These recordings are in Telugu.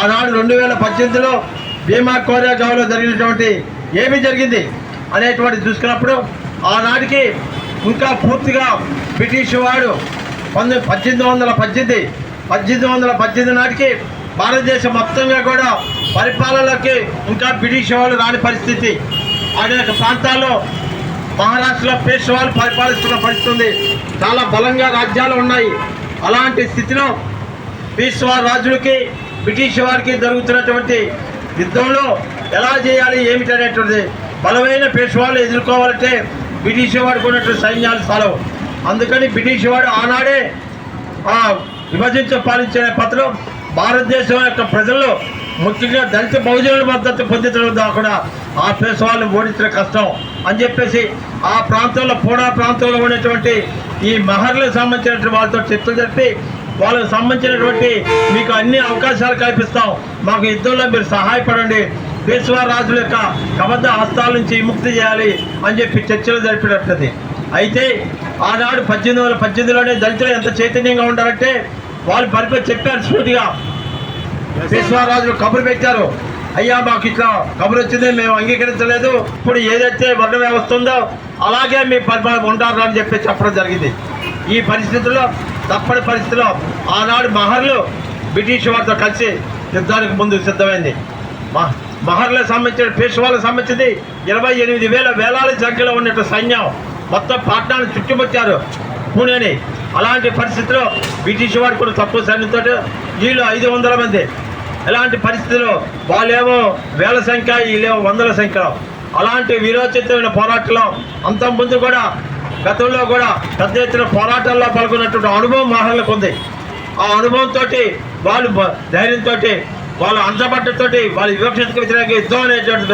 ఆనాడు రెండు వేల పద్దెనిమిదిలో భీమా కోరేగావ్లో జరిగినటువంటి ఏమి జరిగింది అనేటువంటి చూసుకున్నప్పుడు ఆనాటికి ఇంకా పూర్తిగా బ్రిటిష్ వాడు పంతొమ్మిది పద్దెనిమిది వందల పద్దెనిమిది పద్దెనిమిది వందల పద్దెనిమిది నాటికి భారతదేశం మొత్తంగా కూడా పరిపాలనలోకి ఇంకా బ్రిటిష్ వాళ్ళు రాని పరిస్థితి. అనేక ప్రాంతాల్లో మహారాష్ట్రలో పేష్వాలు పరిపాలిస్తున్న పరిస్థితి ఉంది. చాలా బలంగా రాజ్యాలు ఉన్నాయి. అలాంటి స్థితిలో పీష్వా రాజులకి బ్రిటిష్ వారికి జరుగుతున్నటువంటి యుద్ధంలో ఎలా చేయాలి ఏమిటనేటువంటిది బలమైన పేష్వాలు ఎదుర్కోవాలంటే బ్రిటిష్ వాడికి ఉన్నటువంటి సైన్యాలు చాలవు అందుకని బ్రిటిష్ వాడు ఆనాడే ఆ విభజించ పాలించే పత్రం భారతదేశం యొక్క ప్రజల్లో ముఖ్యంగా దళిత బహుజనుల మద్దతు పొందించడం కాకుండా ఆ పేసవాళ్ళని ఓడించడం కష్టం అని చెప్పేసి ఆ ప్రాంతంలో పూడా ప్రాంతంలో ఉన్నటువంటి ఈ మహర్లకు సంబంధించినటువంటి వాళ్ళతో చర్చలు జరిపి వాళ్ళకి సంబంధించినటువంటి మీకు అన్ని అవకాశాలు కల్పిస్తాం. మాకు యుద్ధంలో మీరు సహాయపడండి. పేష్వా రాజుల యొక్క కబద్ధ హస్తాల నుంచి విముక్తి చేయాలి అని చెప్పి చర్చలు జరిపినట్టుంది అయితే ఆనాడు పద్దెనిమిది వందల పద్దెనిమిదిలోనే దళితులు ఎంత చైతన్యంగా ఉండాలంటే వాళ్ళు పరిపై చెప్పారు స్ఫూర్తిగా. పేష్వారాజులు కబురు పెట్టారు. అయ్యా మాకు ఇట్లా కబురు వచ్చింది మేము అంగీకరించలేదు. ఇప్పుడు ఏదైతే వర్ణ వ్యవస్థ ఉందో అలాగే మీ పరిపాలన ఉంటారు అని చెప్పి చెప్పడం జరిగింది. ఈ పరిస్థితుల్లో తప్పని పరిస్థితిలో ఆనాడు మహర్లు బ్రిటిష్ వారితో కలిసి యుద్ధానికి ముందు సిద్ధమైంది. మహర్లకు సంబంధించిన పేషవాళ్ళకు సంబంధించింది ఇరవై ఎనిమిది వేల వేలాది సంఖ్యలో ఉన్నట్టు సైన్యం మొత్తం పట్టణాన్ని చుట్టుముచ్చారు పూణేని. అలాంటి పరిస్థితిలో బ్రిటిష్ వారు కూడా తక్కువ సైన్యంతో వీళ్ళు ఐదు వందల మంది. ఎలాంటి పరిస్థితిలో వాళ్ళేమో వేల సంఖ్య వీళ్ళేమో వందల సంఖ్యలో అలాంటి వీరోచితమైన పోరాటంలో అంత ముందు కూడా గతంలో కూడా పెద్ద ఎత్తున పోరాటాల్లో పాల్గొన్నటువంటి అనుభవం మహర్లకు ఉంది. ఆ అనుభవంతో వాళ్ళు ధైర్యంతో వాళ్ళ అంచబట్టతోటి వాళ్ళ వివక్షతకు వ్యతిరేక యుద్ధం అనేటువంటి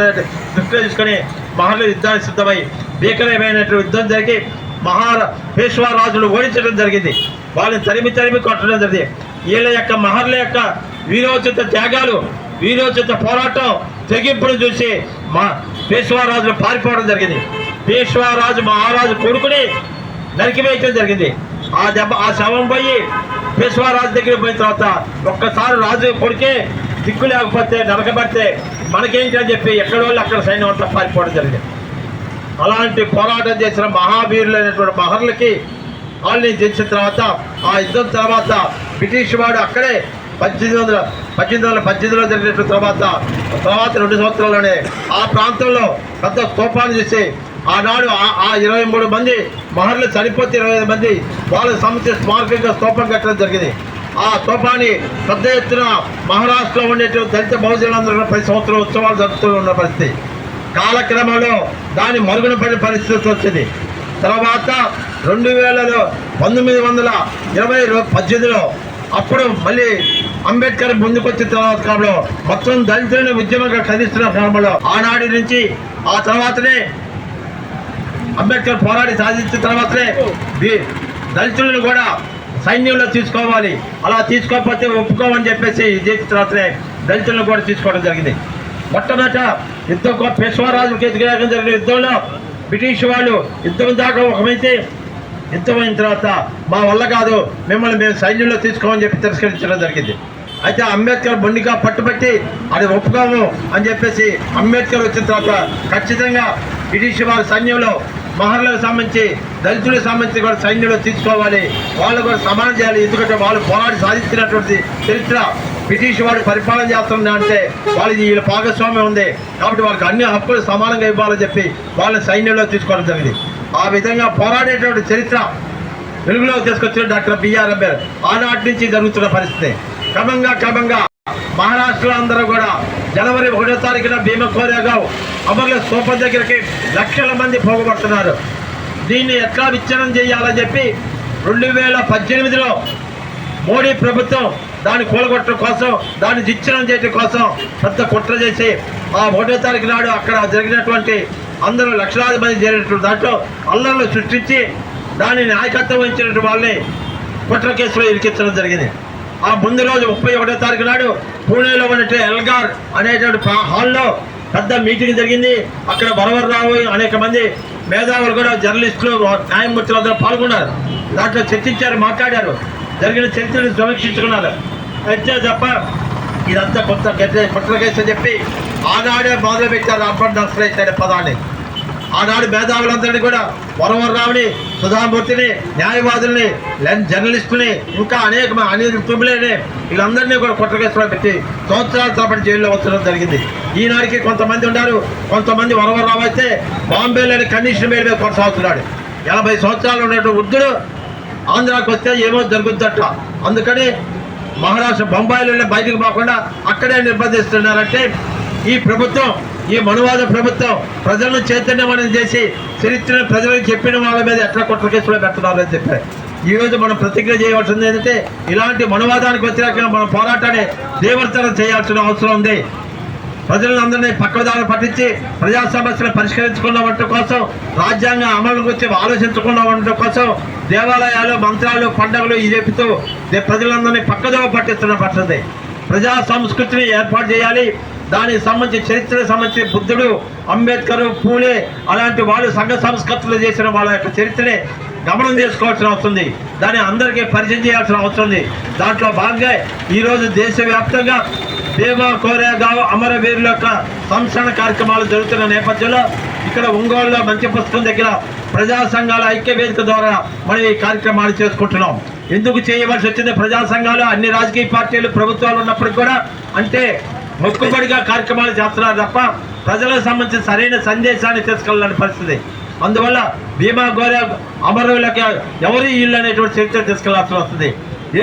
దృష్టిలో తీసుకొని మహర్లు యుద్ధానికి సిద్ధమై భీకరమైనటువంటి యుద్ధం జరిగి మహార పేష్వారాజులు ఓడించడం జరిగింది. వాళ్ళని తరిమి తరిమి కొట్టడం జరిగింది. వీళ్ళ యొక్క మహర్ల యొక్క వీరోచిత త్యాగాలు వీరోచిత పోరాటం తెగింపును చూసి మా పేష్వారాజులు పారిపోవడం జరిగింది. పేష్వారాజు మహారాజు కొడుకుని నరికివేయటం జరిగింది. ఆ దెబ్బ ఆ శవం పోయి పేష్వారాజు దగ్గర పోయిన తర్వాత ఒక్కసారి రాజు కొడుకే దిక్కు లేకపోతే నరకబడితే మనకేంటి అని చెప్పి ఎక్కడ వాళ్ళు అక్కడ సైన్యం అంతా పారిపోవడం జరిగింది. అలాంటి పోరాటం చేసిన మహావీరులైనటువంటి మహర్లకి వాళ్ళని చేసిన తర్వాత ఆ యుద్ధం తర్వాత బ్రిటిష్ వాడు అక్కడే పద్దెనిమిది వందల పద్దెనిమిది వందల పద్దెనిమిదిలో జరిగినటువంటి తర్వాత తర్వాత రెండు సంవత్సరాల్లోనే ఆ ప్రాంతంలో పెద్ద స్తూపాలు చేసి ఆనాడు ఆ- ఇరవై మూడు మంది మహర్లు చనిపోతే ఇరవై ఐదు మంది వాళ్ళ సమస్య స్మారకంగా స్తూపం కట్టడం జరిగింది. ఆ స్తూపాన్ని పెద్ద ఎత్తున మహారాష్ట్రలో ఉండేటువంటి దళిత బహుజనులందరూ ప్రతి సంవత్సరం ఉత్సవాలు జరుపుతూ ఉన్న పరిస్థితి. కాలక్రమంలో దాని మరుగున పడిన పరిస్థితి వచ్చింది. తర్వాత రెండు వేలలో పంతొమ్మిది వందల ఇరవై పద్దెనిమిదిలో అప్పుడు మళ్ళీ అంబేద్కర్ ముందుకొచ్చిన తర్వాత కాలంలో మొత్తం దళితులను ఉద్యమంగా కదిస్తున్న క్రమంలో ఆనాటి నుంచి ఆ తర్వాతనే అంబేద్కర్ పోరాడి సాధించిన తర్వాతనే దళితులను కూడా సైన్యంలో తీసుకోవాలి. అలా తీసుకోకపోతే ఒప్పుకోమని చెప్పేసి చేసిన తర్వాతనే దళితులను కూడా తీసుకోవడం జరిగింది. మొట్టమొదట యుద్ధం కో- పేష్వారాజుకి ఎదుగుదల జరిగిన యుద్ధంలో బ్రిటిష్ వాళ్ళు యుద్ధం దాకా ఒకమైతే యుద్ధం అయిన తర్వాత మా వల్ల కాదు మిమ్మల్ని మేము సైన్యంలో తీసుకోమని చెప్పి తిరస్కరించడం జరిగింది. అయితే అంబేద్కర్ బొండిగా పట్టుబట్టి అది ఒప్పుకోము అని చెప్పేసి అంబేద్కర్ వచ్చిన తర్వాత ఖచ్చితంగా బ్రిటిష్ వారి సైన్యంలో మహర్లకు సంబంధించి దళితులకు సంబంధించి కూడా సైన్యంలో తీసుకోవాలి. వాళ్ళు కూడా సమానం చేయాలి. ఎందుకంటే వాళ్ళు పోరాడి సాధించినటువంటి చరిత్ర బ్రిటిష్ వాడు పరిపాలన చేస్తున్నా అంటే వాళ్ళకి వీళ్ళ భాగస్వామ్యం ఉంది. కాబట్టి వాళ్ళకి అన్ని హక్కులు సమానంగా ఇవ్వాలని చెప్పి వాళ్ళని సైన్యంలో తీసుకోవడం జరిగింది. ఆ విధంగా పోరాడేటువంటి చరిత్ర వెలుగులో తీసుకొచ్చిన డాక్టర్ బిఆర్ అంబేద్కర్. ఆనాటి నుంచి జరుగుతున్న పరిస్థితి. క్రమంగా క్రమంగా మహారాష్ట్ర అందరూ కూడా జనవరి ఒకటో తారీఖున భీమ కోరేగావ్ అమర్ల సూపర్ దగ్గరికి లక్షల మంది పోగొడుతున్నారు. దీన్ని ఎట్లా విచ్ఛిన్నం చేయాలని చెప్పి రెండు వేల పద్దెనిమిదిలో మోడీ ప్రభుత్వం దాన్ని కూలగొట్టడం కోసం దాన్ని విచ్ఛిన్నం చేయడం కోసం పెద్ద కుట్ర చేసి ఆ ఒకటో తారీఖు నాడు అక్కడ జరిగినటువంటి అందరూ లక్షలాది మంది చేరినటువంటి దాంట్లో అల్లర్లు సృష్టించి దాని నాయకత్వం వహించినటువంటి వాళ్ళని కుట్ర కేసులో ఇరికించడం జరిగింది. ఆ ముందు రోజు ముప్పై ఒకటో తారీఖు నాడు పూణేలో ఉన్నట్టు ఎల్గార్ అనేటువంటి హాల్లో పెద్ద మీటింగ్ జరిగింది. అక్కడ వరవరరావు అనేక మంది మేధావులు కూడా జర్నలిస్టులు న్యాయమూర్తులు అందరూ పాల్గొన్నారు. దాంట్లో చర్చించారు మాట్లాడారు. జరిగిన చరిత్రను సమీక్షించుకున్నారు. అయితే తప్ప ఇదంతా కొత్త కొత్త కేసు అని చెప్పి ఆనాడే మొదలు పెట్టారు అర్బన్ నక్సలైట్ పదాన్ని. ఆనాడు మేధావులందరినీ కూడా వరవరరావుని సుధామూర్తిని న్యాయవాదుల్ని లెన్- ఇంకా అనేక అనేక తుమ్ములేని వీళ్ళందరినీ కూడా కుట్రకేసులో పెట్టి సంవత్సరాల తరబడి జైల్లో ఉంచడం జరిగింది. ఈనాడికి కొంతమంది ఉన్నారు. కొంతమంది వరవరరావు అయితే బాంబేలోని కండిషన్ మీద మీద కొనసాగుతున్నాడు. ఎనభై సంవత్సరాలు ఉన్నటువంటి వృద్ధుడు ఆంధ్రాకి వస్తే ఏమో జరుగుద్దట. అందుకని మహారాష్ట్ర బొంబాయిలోనే బయటకు పోకుండా అక్కడే నిర్బంధిస్తున్నారంటే ఈ ప్రభుత్వం ఈ మనువాద ప్రభుత్వం ప్రజలను చైతన్యమనం చేసి చరిత్రను ప్రజలకు చెప్పిన వాళ్ళ మీద ఎట్లా కుట్ర కేసులో పెడుతున్నారని చెప్పారు. ఈ రోజు మనం ప్రతిజ్ఞ చేయవలసింది ఏంటంటే ఇలాంటి మనువాదానికి వ్యతిరేకంగా మన పోరాటాన్ని దేవర్తనం చేయాల్సిన అవసరం ఉంది. ప్రజలందరినీ పక్కదారి పట్టించి ప్రజా సమస్యలు పరిష్కరించుకున్న ఉండటం కోసం రాజ్యాంగ అమలు గురించి ఆలోచించకుండా ఉండటం కోసం దేవాలయాలు మంత్రాలు పండుగలు ఈ చెప్తూ ప్రజలందరినీ పక్కదోవ పట్టిస్తున్న పట్టింది ప్రజా సంస్కృతిని ఏర్పాటు చేయాలి. దానికి సంబంధించి చరిత్రకు సంబంధించి బుద్ధుడు అంబేద్కర్ పూలే అలాంటి వాళ్ళు సంఘ సంస్కృతులు చేసిన వాళ్ళ యొక్క చరిత్రనే గమనం చేసుకోవాల్సిన అవసరం ఉంది. దాన్ని అందరికీ పరిచయం చేయాల్సిన అవసరం ఉంది. దాంట్లో భాగంగా ఈరోజు దేశవ్యాప్తంగా భీమా కోరేగావ్ అమరవీరుల యొక్క సంస్కరణ కార్యక్రమాలు జరుగుతున్న నేపథ్యంలో ఇక్కడ ఒంగోలులో మంచి పుస్తకం దగ్గర ప్రజా సంఘాల ఐక్య వేదిక ద్వారా మనం ఈ కార్యక్రమాలు చేసుకుంటున్నాం. ఎందుకు చేయవలసి వచ్చింది ప్రజా సంఘాలు? అన్ని రాజకీయ పార్టీలు ప్రభుత్వాలు ఉన్నప్పటికీ కూడా అంటే మొక్కుబడిగా కార్యక్రమాలు చేస్తున్నారు తప్ప ప్రజలకు సంబంధించిన సరైన సందేశాన్ని తీసుకెళ్ళని పరిస్థితి. అందువల్ల భీమా గోరే అమరులకి ఎవరి ఇల్లు అనేటువంటి చరిత్ర తీసుకెళ్ళాల్సి వస్తుంది.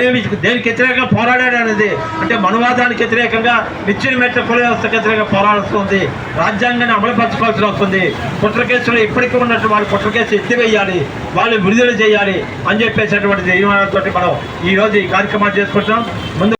ఏమి దేనికి వ్యతిరేకంగా పోరాడాడు అనేది అంటే మనువాదానికి వ్యతిరేకంగా నిచ్చిన మెట్ల కుల వ్యవస్థకు వ్యతిరేకంగా పోరాడాల్సి ఉంది. రాజ్యాంగాన్ని అమలుపరచుకోవాల్సి వస్తుంది కుట్ర కేసులు ఇప్పటికీ ఉన్నట్టు వాళ్ళు కుట్ర కేసు ఎత్తివేయాలి వాళ్ళు విడుదల చేయాలి అని చెప్పేసినటువంటి తీర్మానాలతో మనం ఈ రోజు ఈ కార్యక్రమాలు చేసుకుంటున్నాం. ముందు